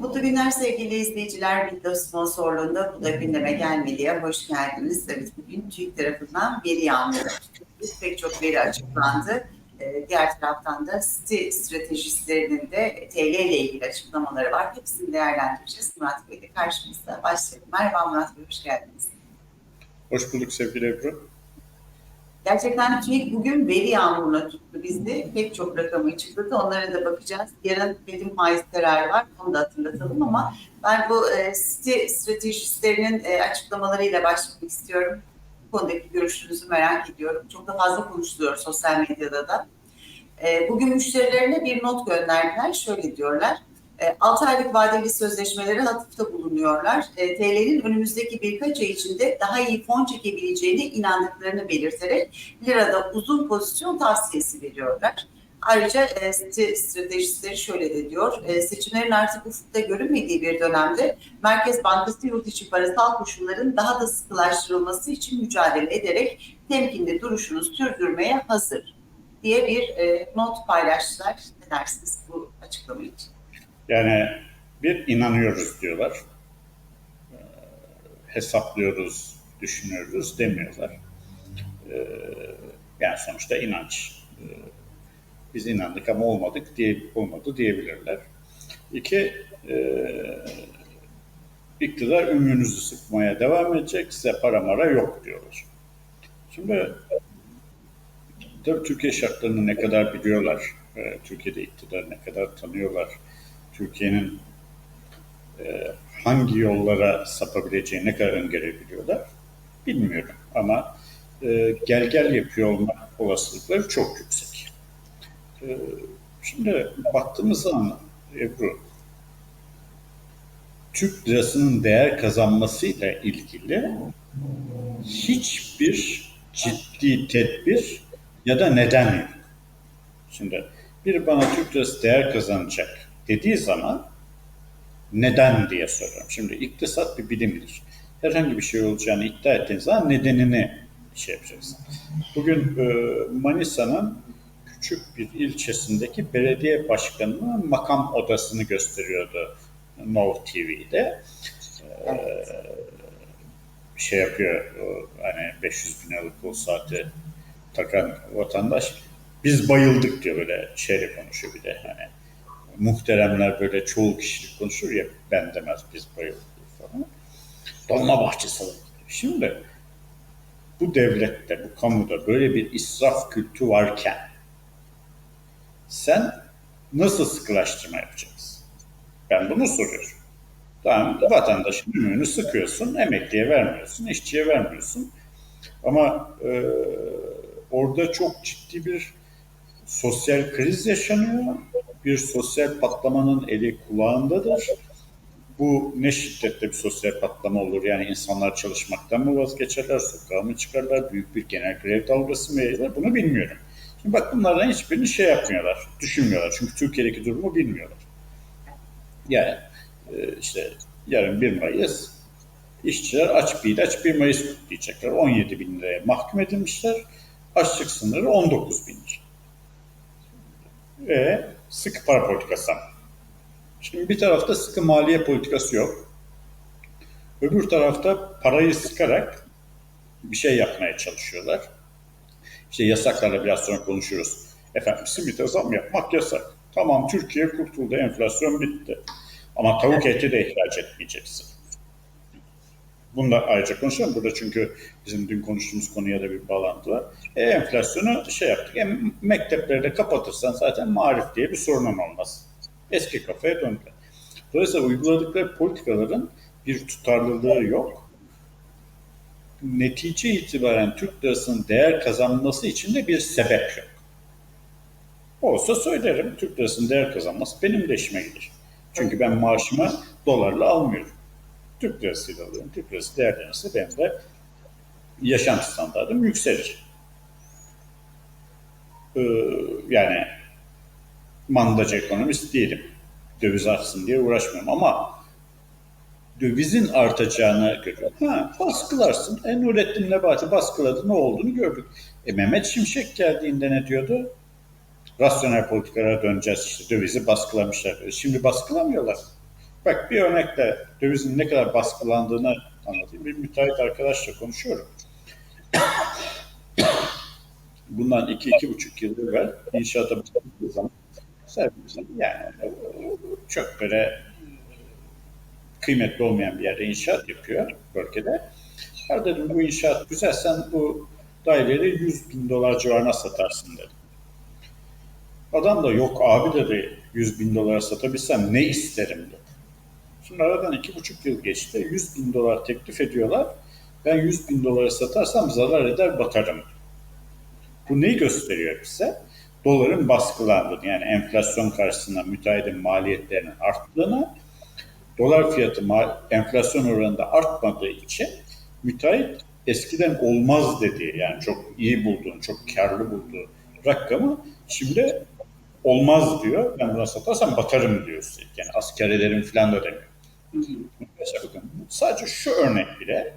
Mutlu günler sevgili izleyiciler. Video sponsorluğunda bu da gündeme gelmeliye hoş geldiniz. Evet bugün TÜİK tarafından veri yağmuru. Pek çok veri açıklandı. Ee, Diğer taraftan da City stratejistlerinin de TL ile ilgili açıklamaları var. Hepsini değerlendireceğiz. Murat Bey de karşımızda. Başlayalım. Merhaba Murat Bey, hoş geldiniz. Hoş bulduk sevgili Ebru. Gerçekten TÜİK bugün veri yağmuruna tuttu bizde. Pek çok rakamı açıkladı. Onlara da bakacağız. Yarın Bedim faiz kararı var. Onu da hatırlatalım ama ben bu e, site stratejistlerinin e, açıklamalarıyla başlamak istiyorum. Bu konudaki görüşünüzü merak ediyorum. Çok da fazla konuşuluyor sosyal medyada da. E, bugün müşterilerine bir not gönderdiler. Şöyle diyorlar. 6 aylık vadeli sözleşmelere atıfta bulunuyorlar. E, TL'nin önümüzdeki birkaç ay içinde daha iyi fon çekebileceğine inandıklarını belirterek lirada uzun pozisyon tavsiyesi veriyorlar. Ayrıca e, stratejistleri şöyle de diyor, e, seçimlerin artık ufukta görünmediği bir dönemde Merkez Bankası yurt içi parasal koşulların daha da sıkılaştırılması için mücadele ederek temkinli duruşunu sürdürmeye hazır diye bir e, not paylaştılar. Ne dersiniz bu açıklama için? Yani bir inanıyoruz diyorlar. Ee, hesaplıyoruz, düşünüyoruz demiyorlar. Ee, yani sonuçta inanç. Ee, biz inandık ama olmadık diye olmadı diyebilirler. İki, e, iktidar ümrünüzü sıkmaya devam edecek, size para mara yok diyorlar. Şimdi tabii Türkiye şartlarını ne kadar biliyorlar, e, Türkiye'de iktidar ne kadar tanıyorlar, Türkiye'nin e, hangi yollara sapabileceğini ne kadar öngörebiliyorlar bilmiyorum. Ama e, gel gel yapıyor olma olasılıkları çok yüksek. E, şimdi baktığımız zaman Ebru, Türk lirasının değer kazanmasıyla ilgili hiçbir ciddi tedbir ya da neden yok. Şimdi bir bana Türk lirası değer kazanacak dediği zaman neden diye soruyorum. Şimdi iktisat bir bilimdir. Herhangi bir şey olacağını iddia ettiğiniz zaman nedenini şey yapacaksın. Bugün e, Manisa'nın küçük bir ilçesindeki belediye başkanının makam odasını gösteriyordu Nov TV'de. E, şey yapıyor, hani 500 bin liralık o saati takan vatandaş biz bayıldık diyor böyle şeyle konuşuyor bir de hani muhteremler böyle çoğu kişilik konuşur ya ben demez biz bayıldık falan. Dolma bahçesi alır. Şimdi bu devlette, bu kamuda böyle bir israf kültü varken sen nasıl sıkılaştırma yapacaksın? Ben bunu soruyorum. Tamam, vatandaşın ümüğünü sıkıyorsun, emekliye vermiyorsun, işçiye vermiyorsun. Ama e, orada çok ciddi bir sosyal kriz yaşanıyor. Bir sosyal patlamanın eli kulağındadır. Bu ne şiddette bir sosyal patlama olur? Yani insanlar çalışmaktan mı vazgeçerler, sokağa mı çıkarlar, büyük bir genel grev dalgası mı yayılır? Bunu bilmiyorum. Şimdi bak bunlardan hiçbirini şey yapmıyorlar, düşünmüyorlar. Çünkü Türkiye'deki durumu bilmiyorlar. Yani işte yarın 1 Mayıs işçiler aç bir ilaç 1 Mayıs kutlayacaklar. 17 bin liraya mahkum edilmişler. Açlık sınırı 19 bin lira ve sıkı para politikası. Şimdi bir tarafta sıkı maliye politikası yok. Öbür tarafta parayı sıkarak bir şey yapmaya çalışıyorlar. İşte yasaklarla biraz sonra konuşuruz. Efendim simite zam yapmak yasak. Tamam Türkiye kurtuldu, enflasyon bitti. Ama tavuk eti de ihraç etmeyeceksin. Bunu da ayrıca konuşalım. Burada çünkü bizim dün konuştuğumuz konuya da bir bağlantı var. E, enflasyonu şey yaptık. E, mektepleri de kapatırsan zaten marif diye bir sorunun olmaz. Eski kafaya döndü. Dolayısıyla uyguladıkları politikaların bir tutarlılığı yok. Netice itibaren Türk lirasının değer kazanması için de bir sebep yok. Olsa söylerim Türk lirasının değer kazanması benim de işime gelir. Çünkü ben maaşımı dolarla almıyorum. Türk lirasıyla alıyorum. Türk lirası değerlenirse benim de yaşam standartım yükselir. Ee, yani mandacı ekonomist değilim. Döviz artsın diye uğraşmıyorum ama dövizin artacağını görüyor. Ha, baskılarsın. En Nurettin Nebati baskıladı. Ne olduğunu gördük. E, Mehmet Şimşek geldiğinde ne diyordu? Rasyonel politikalara döneceğiz. İşte dövizi baskılamışlar. E, Şimdi baskılamıyorlar. Bak bir örnekle dövizin ne kadar baskılandığını anlatayım. Bir müteahhit arkadaşla konuşuyorum. Bundan iki, iki buçuk yıl evvel inşaata başladığı zaman yani çok böyle kıymetli olmayan bir yerde inşaat yapıyor bölgede. Ya dedim bu inşaat güzel sen bu daireleri 100 bin dolar civarına satarsın dedim. Adam da yok abi dedi 100 bin dolara satabilsem ne isterim dedi. Şimdi aradan iki buçuk yıl geçti. 100 bin dolar teklif ediyorlar. Ben 100 bin dolara satarsam zarar eder batarım. Bu neyi gösteriyor bize? Doların baskılandığını yani enflasyon karşısında müteahhidin maliyetlerinin arttığını dolar fiyatı enflasyon oranında artmadığı için müteahhit eskiden olmaz dediği yani çok iyi bulduğun, çok karlı bulduğu rakamı şimdi olmaz diyor. Ben buna satarsam batarım diyor. Yani askerelerin falan da demiyor. Mesela bakın sadece şu örnek bile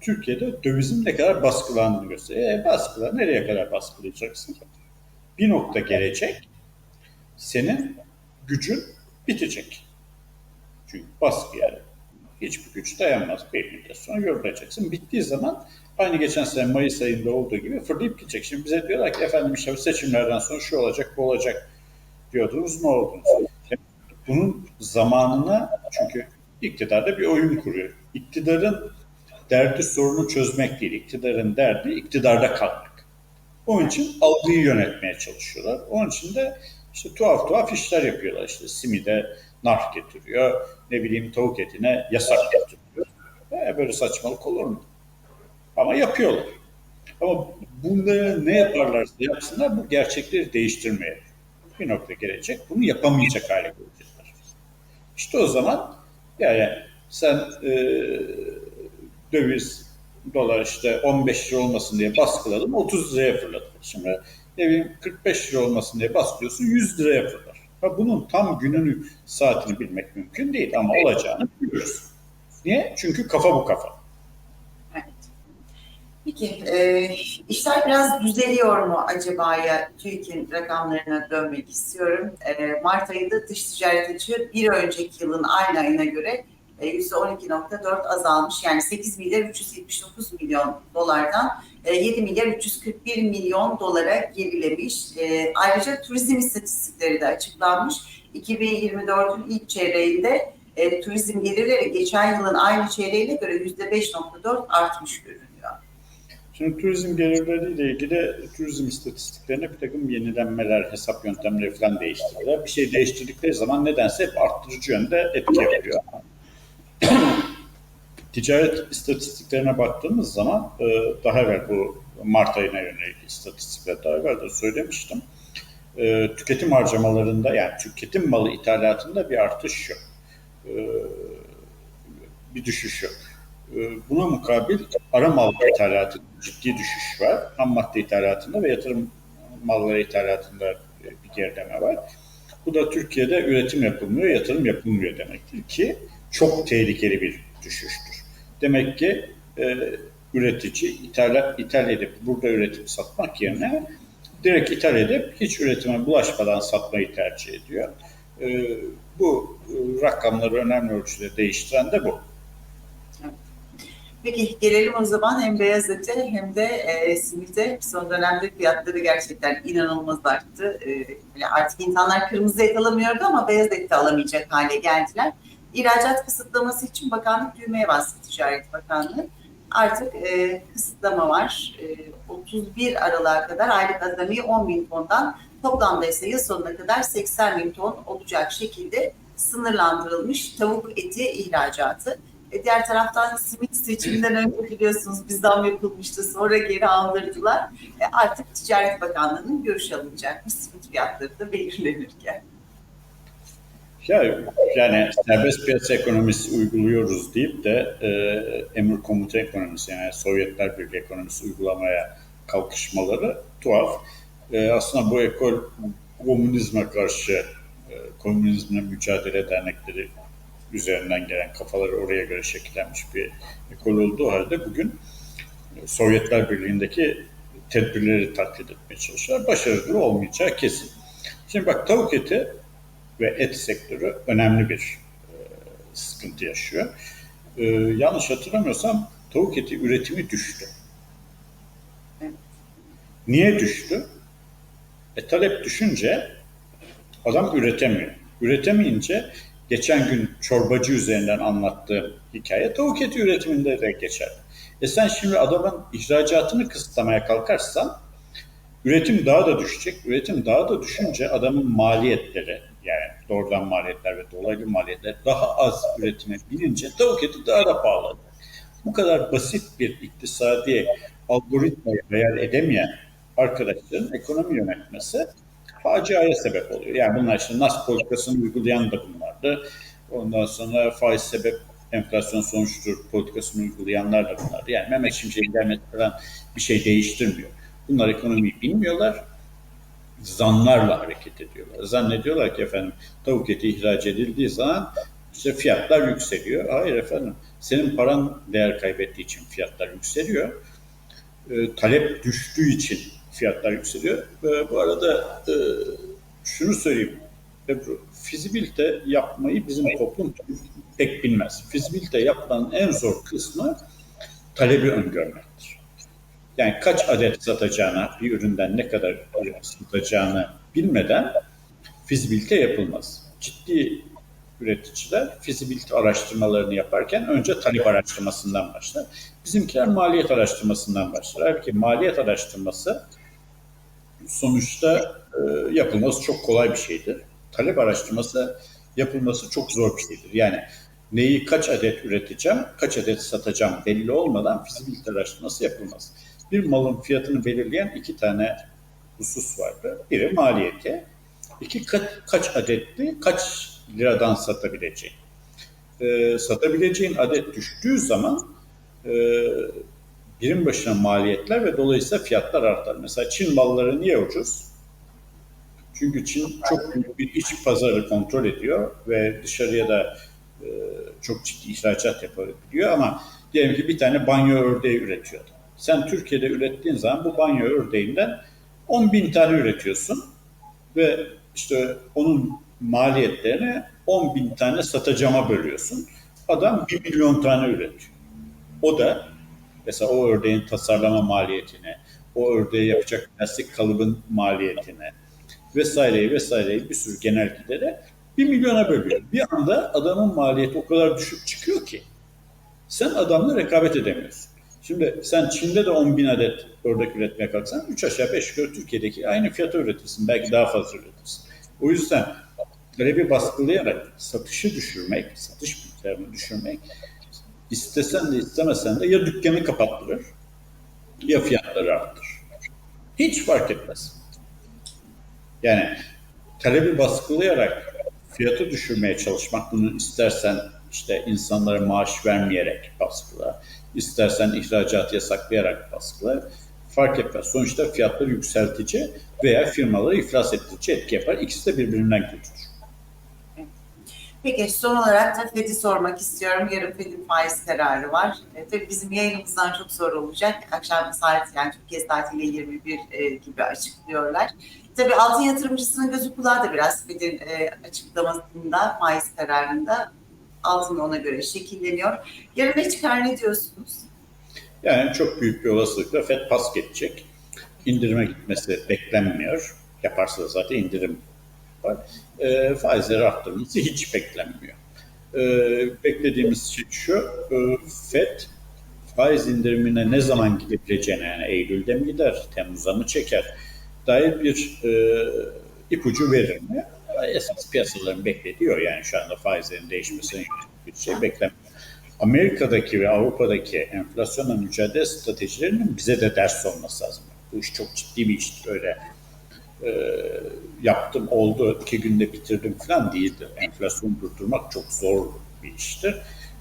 Türkiye'de dövizin ne kadar baskılandığını gösteriyor. E, baskılar nereye kadar baskılayacaksın? Bir nokta gelecek. Senin gücün bitecek. Çünkü baskı yani hiçbir güç dayanmaz. Bir müddet sonra yorulacaksın. Bittiği zaman aynı geçen sene Mayıs ayında olduğu gibi fırlayıp gidecek. Şimdi bize diyorlar ki efendim işte seçimlerden sonra şu olacak bu olacak diyordunuz ne oldunuz? Bunun zamanına çünkü iktidarda bir oyun kuruyor. İktidarın derdi sorunu çözmek değil. İktidarın derdi iktidarda kalmak. Onun için algıyı yönetmeye çalışıyorlar. Onun için de işte tuhaf tuhaf işler yapıyorlar. İşte simide nar getiriyor, ne bileyim tavuk etine yasak getiriyor. E, böyle saçmalık olur mu? Ama yapıyorlar. Ama bunları ne yaparlarsa yapsınlar bu gerçekleri değiştirmeye bir nokta gelecek. Bunu yapamayacak hale gelecekler. İşte o zaman yani sen e, döviz, dolar işte 15 lira olmasın diye baskıladın 30 liraya fırladı. Şimdi ne bileyim 45 lira olmasın diye baskılıyorsun 100 liraya fırlar. Ha bunun tam gününü, saatini bilmek mümkün değil ama olacağını biliyoruz. Niye? Çünkü kafa bu kafa. Peki, e, işler biraz düzeliyor mu acaba ya? TÜİK'in rakamlarına dönmek istiyorum. E, Mart ayında dış ticaret açığı bir önceki yılın aynı ayına göre %12.4 azalmış. Yani 8 milyar 379 milyon dolardan 7 milyar 341 milyon dolara gerilemiş. Ayrıca turizm istatistikleri de açıklanmış. 2024'ün ilk çeyreğinde e, turizm gelirleri geçen yılın aynı çeyreğine göre %5.4 artmış görünüyor. Şimdi turizm gelirleriyle ilgili turizm istatistiklerine bir takım yenilenmeler, hesap yöntemleri falan değiştirdiler. Bir şey değiştirdikleri zaman nedense hep arttırıcı yönde etki yapıyor. Ticaret istatistiklerine baktığımız zaman e, daha evvel bu Mart ayına yönelik istatistikler daha evvel de söylemiştim. E, tüketim harcamalarında yani tüketim malı ithalatında bir artış yok. E, bir düşüş yok. Buna mukabil ara mal ithalatında ciddi düşüş var. Ham madde ithalatında ve yatırım malları ithalatında bir gerileme var. Bu da Türkiye'de üretim yapılmıyor, yatırım yapılmıyor demektir ki çok tehlikeli bir düşüştür. Demek ki e, üretici ithal, ithal edip burada üretip satmak yerine direkt ithal edip hiç üretime bulaşmadan satmayı tercih ediyor. E, bu e, rakamları önemli ölçüde değiştiren de bu. Peki gelelim o zaman hem beyaz ete hem de e, simite. Son dönemde fiyatları gerçekten inanılmaz arttı. E, artık insanlar kırmızı et alamıyordu ama beyaz et de alamayacak hale geldiler. İhracat kısıtlaması için bakanlık düğmeye bastı Ticaret Bakanlığı. Artık e, kısıtlama var. E, 31 Aralık'a kadar aylık azami 10 bin tondan toplamda ise yıl sonuna kadar 80 bin ton olacak şekilde sınırlandırılmış tavuk eti ihracatı. E, diğer taraftan simit seçiminden önce biliyorsunuz bizden yapılmıştı sonra geri aldırdılar. E, artık Ticaret Bakanlığı'nın görüş alınacakmış simit fiyatları da belirlenirken. Ya, yani serbest piyasa ekonomisi uyguluyoruz deyip de e, emir komuta ekonomisi yani Sovyetler Birliği ekonomisi uygulamaya kalkışmaları tuhaf. E, aslında bu ekol komünizme karşı e, komünizmle mücadele dernekleri üzerinden gelen kafaları oraya göre şekillenmiş bir ekol olduğu halde bugün Sovyetler Birliği'ndeki tedbirleri taklit etmeye çalışıyorlar. Başarılı olmayacağı kesin. Şimdi bak tavuk eti ve et sektörü önemli bir e, sıkıntı yaşıyor. E, yanlış hatırlamıyorsam tavuk eti üretimi düştü. Niye düştü? E, talep düşünce adam üretemiyor. Üretemeyince geçen gün çorbacı üzerinden anlattığım hikaye tavuk eti üretiminde de geçer. E sen şimdi adamın ihracatını kısıtlamaya kalkarsan üretim daha da düşecek. Üretim daha da düşünce adamın maliyetleri yani doğrudan maliyetler ve dolaylı maliyetler daha az üretime binince tavuk eti daha da pahalı. Bu kadar basit bir iktisadi algoritmayı hayal edemeyen arkadaşların ekonomi yönetmesi faciaya sebep oluyor. Yani bunlar işte NAS politikasını uygulayan da bunlardı. Ondan sonra faiz sebep enflasyon sonuçtur politikasını uygulayanlar da bunlardı. Yani Mehmet Şimşek'in gelmesi falan bir şey değiştirmiyor. Bunlar ekonomiyi bilmiyorlar. Zanlarla hareket ediyorlar. Zannediyorlar ki efendim tavuk eti ihraç edildiği zaman işte fiyatlar yükseliyor. Hayır efendim. Senin paran değer kaybettiği için fiyatlar yükseliyor. E, talep düştüğü için fiyatlar yükseliyor. E, bu arada e, şunu söyleyeyim. Ebru, fizibilite yapmayı bizim toplum pek bilmez. Fizibilite yapmanın en zor kısmı talebi öngörmektir. Yani kaç adet satacağına, bir üründen ne kadar satacağını bilmeden fizibilite yapılmaz. Ciddi üreticiler fizibilite araştırmalarını yaparken önce talep araştırmasından başlar. Bizimkiler maliyet araştırmasından başlar. Halbuki maliyet araştırması sonuçta e, yapılması çok kolay bir şeydir. Talep araştırması yapılması çok zor bir şeydir. Yani neyi kaç adet üreteceğim, kaç adet satacağım belli olmadan fizibilite araştırması yapılmaz. Bir malın fiyatını belirleyen iki tane husus vardır. Biri maliyeti, iki kaç, kaç adetli, kaç liradan satabileceğin. E, satabileceğin adet düştüğü zaman e, birim başına maliyetler ve dolayısıyla fiyatlar artar. Mesela Çin malları niye ucuz? Çünkü Çin çok büyük bir iç pazarı kontrol ediyor ve dışarıya da e, çok ciddi ihracat yapabiliyor ama diyelim ki bir tane banyo ördeği üretiyor. Sen Türkiye'de ürettiğin zaman bu banyo ördeğinden 10 bin tane üretiyorsun ve işte onun maliyetlerini 10 bin tane satacağıma bölüyorsun. Adam 1 milyon tane üretiyor. O da mesela o ördeğin tasarlama maliyetini, o ördeği yapacak plastik kalıbın maliyetini vesaireyi vesaireyi bir sürü genel gidere 1 milyona bölüyor. Bir anda adamın maliyeti o kadar düşük çıkıyor ki sen adamla rekabet edemiyorsun. Şimdi sen Çin'de de 10 bin adet ördek üretmeye kalksan 3 aşağı 5 yukarı Türkiye'deki aynı fiyata üretirsin. Belki daha fazla üretirsin. O yüzden talebi baskılayarak satışı düşürmek, satış miktarını düşürmek istesen de istemesen de ya dükkanı kapattırır ya fiyatları arttırır. Hiç fark etmez. Yani talebi baskılayarak fiyatı düşürmeye çalışmak bunu istersen işte insanlara maaş vermeyerek baskıla, istersen ihracat yasaklayarak baskıla fark etmez. Sonuçta fiyatları yükseltici veya firmaları iflas ettirici etki yapar. İkisi de birbirinden götürür. Peki son olarak da FED'i sormak istiyorum. Yarın FED'in faiz kararı var. E, tabii bizim yayınımızdan çok zor olacak. Akşam saat yani Türkiye saatiyle 21 e, gibi açıklıyorlar. Tabii altın yatırımcısının gözü kulağı da biraz FED'in e, açıklamasında, faiz kararında altın ona göre şekilleniyor. Yarın ne çıkar ne diyorsunuz? Yani çok büyük bir olasılıkla FED pas geçecek. İndirime gitmesi beklenmiyor. Yaparsa da zaten indirim var. E, faizleri arttırması hiç beklenmiyor. E, beklediğimiz şey şu, e, FED faiz indirimine ne zaman gidebileceğine yani Eylül'de mi gider, Temmuz'a mı çeker dair bir e, ipucu verir mi? Esas piyasaların beklediyor yani şu anda faizlerin değişmesine bir şey beklemiyor. Amerika'daki ve Avrupa'daki enflasyonla mücadele stratejilerinin bize de ders olması lazım. Bu iş çok ciddi bir iştir öyle e, yaptım oldu iki günde bitirdim falan değildir. Enflasyon durdurmak çok zor bir iştir.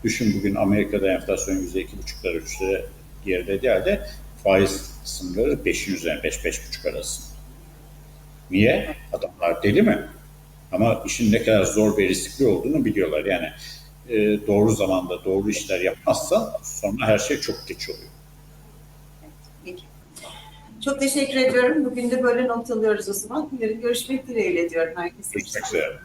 Düşün bugün Amerika'da enflasyon yüzde iki buçuklar üçlere gerilediği halde faiz sınırları beşin üzerine beş beş buçuk arasında. Niye? Adamlar deli mi? Ama işin ne kadar zor ve riskli olduğunu biliyorlar. Yani e, doğru zamanda doğru işler yapmazsan sonra her şey çok geç oluyor. Çok teşekkür ediyorum. Bugün de böyle not alıyoruz o zaman. Yarın görüşmek dileğiyle diyorum herkese. Üzere.